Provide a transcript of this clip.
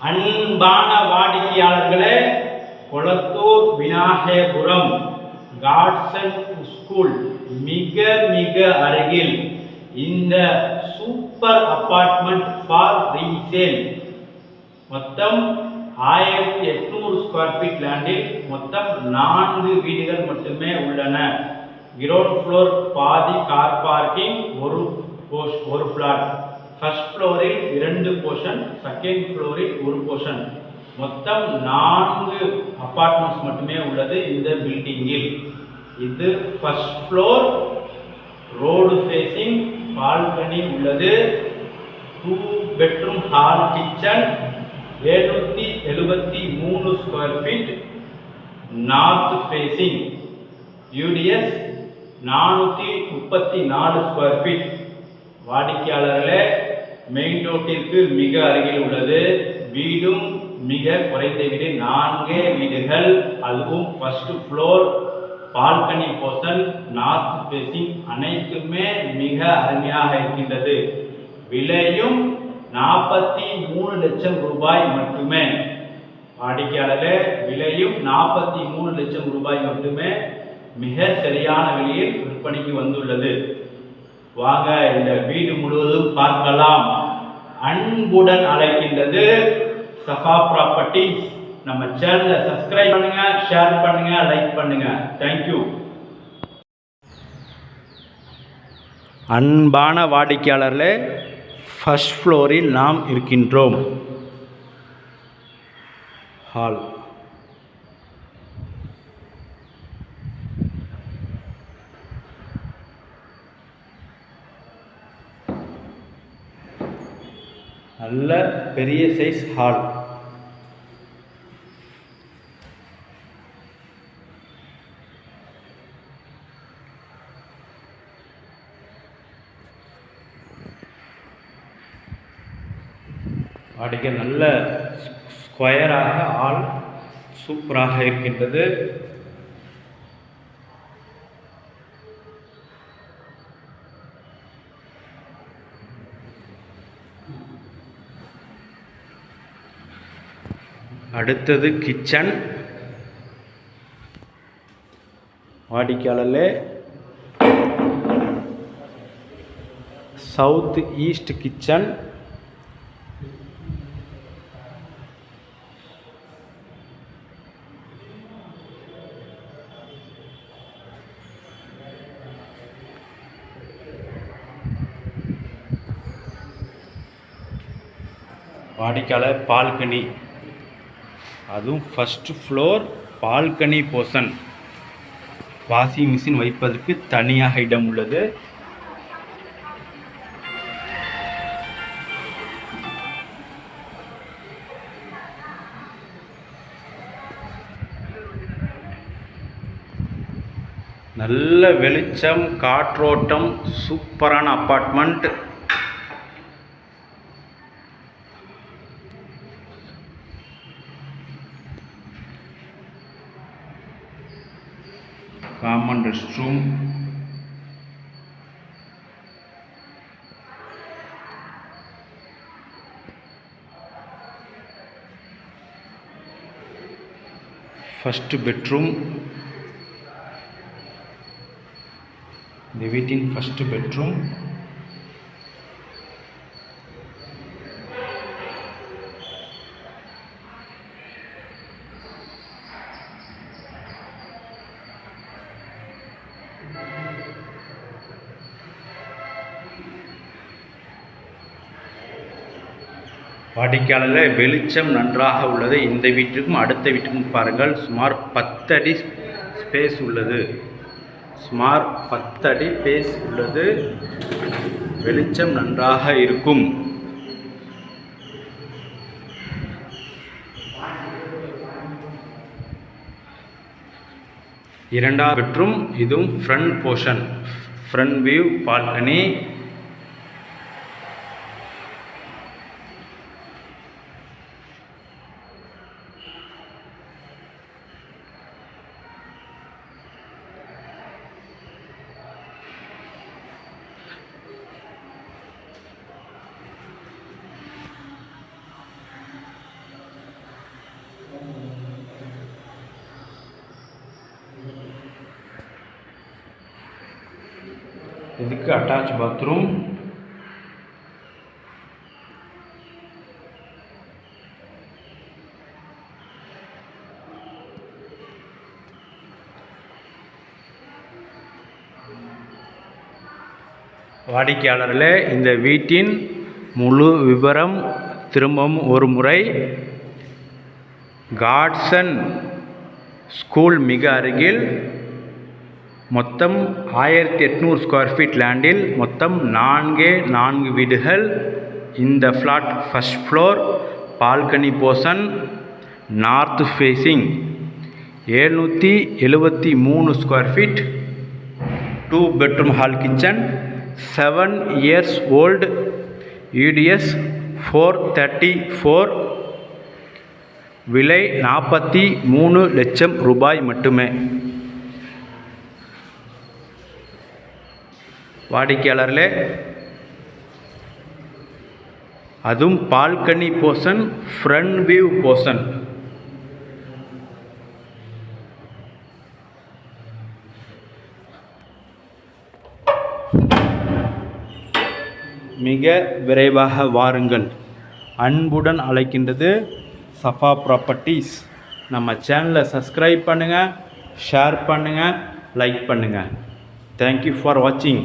அன்பான வாடிக்கையாளர்களே கொளத்தூர் விநாயகபுரம் காட்சன் ஸ்கூல் மிக மிக அருகில் இந்த சூப்பர் அபார்ட்மெண்ட் ஃபார் ரீசேல் மொத்தம் ஆயிரத்தி எட்நூறு ஸ்கொயர் ஃபீட் லேண்டில் மொத்தம் நான்கு வீடுகள் மட்டுமே உள்ளன. கிரவுண்ட் ஃப்ளோர் பாதி கார் பார்க்கிங் ஒரு ஒரு ஃப்ளாட் ஃபர்ஸ்ட் ஃப்ளோரில் இரண்டு போர்ஷன் செகண்ட் ஃப்ளோரில் ஒரு போர்ஷன் மொத்தம் நான்கு அப்பார்ட்மெண்ட்ஸ் மட்டுமே உள்ளது இந்த பில்டிங்கில் இது first floor road facing balcony உள்ளது. டூ பெட்ரூம் ஹால் கிச்சன் எழுநூற்றி எழுபத்தி மூணு square feet north facing UDS நானூற்றி முப்பத்தி நாலு ஸ்கொயர் ஃபீட் வாடிக்கையாளர்களே மெயின் ரோட்டிற்கு மிக அருகில் உள்ளது. வீடும் மிக குறைந்த வீடு. நான்கே வீடுகள். அதுவும் first floor balcony portion north facing அனைத்துமே மிக அருமையாக இருக்கின்றது. விலையும் நாற்பத்தி மூணு லட்சம் ரூபாய் மட்டுமே. வாடிக்கையாளரே விலையும் நாற்பத்தி மூணு லட்சம் ரூபாய் மட்டுமே மிக சரியான விலையில் விற்பனைக்கு வந்துள்ளது. வாங்க இந்த வீடு முழுவதும் பார்க்கலாம். அன்புடன் அழைக்கின்றது சஃபா ப்ராப்பர்ட்டிஸ் நம்ம சேனலை சப்ஸ்கிரைப் பண்ணுங்க ஷேர் பண்ணுங்க லைக் பண்ணுங்க. தேங்க்யூ அன்பான வாடிக்கையாளர்களே ஃபர்ஸ்ட் ஃப்ளோரில் நாம் இருக்கின்றோம். ஹால் நல்ல பெரிய சைஸ் ஹால் வாடிக்கை நல்ல ஸ்கொயராக ஆள் சூப்பராக இருக்கின்றது. அடுத்தது கிச்சன். வாடிக்கையாளர்ல சவுத் ஈஸ்ட் கிச்சன். வாடிக்கையாளர் பால்கனி. அதுவும் first floor balcony portion washing machine வைப்பதற்கு தனியாக இடம் உள்ளது. நல்ல வெளிச்சம் காற்றோட்டம் சூப்பரான apartment common restroom. First bedroom. They wait in first bedroom. வாடிக்கையாளரில் வெளிச்சம் நன்றாக உள்ளது. இந்த வீட்டுக்கும் அடுத்த வீட்டுக்கும் பாருங்கள் சுமார் பத்தடி ஸ்பேஸ் உள்ளது. சுமார் பத்தடி பேஸ் உள்ளது. வெளிச்சம் நன்றாக இருக்கும். இரண்டாவது பெட்ரூம் இதுவும் front portion front view balcony இதுக்கு அட்டாச் பாத்ரூம் வாடிக்கையாளர்களே இந்த வீட்டின் முழு விவரம் திரும்பவும் ஒரு முறை காட்சன் ஸ்கூல் மிக அருகில் மொத்தம் ஆயிரத்தி எட்நூறு ஸ்கொயர் ஃபீட் லேண்டில் மொத்தம் நான்கே நான்கு வீடுகள். இந்த flat first floor balcony portion north facing ஏழ்நூற்றி எழுபத்தி மூணு square feet two bedroom hall kitchen seven years old UDS four thirty four விலை நாற்பத்தி மூணு லட்சம் ரூபாய் மட்டுமே. வாடிக்கையாளர்களே அதுவும் balcony portion front view portion மிக விரைவாக வாருங்கள். அன்புடன் அழைக்கின்றது சஃபா ப்ராப்பர்ட்டிஸ் நம்ம சேனலை சப்ஸ்கிரைப் பண்ணுங்கள் ஷேர் பண்ணுங்கள் லைக் பண்ணுங்கள் தேங்க்யூ ஃபார் வாட்சிங்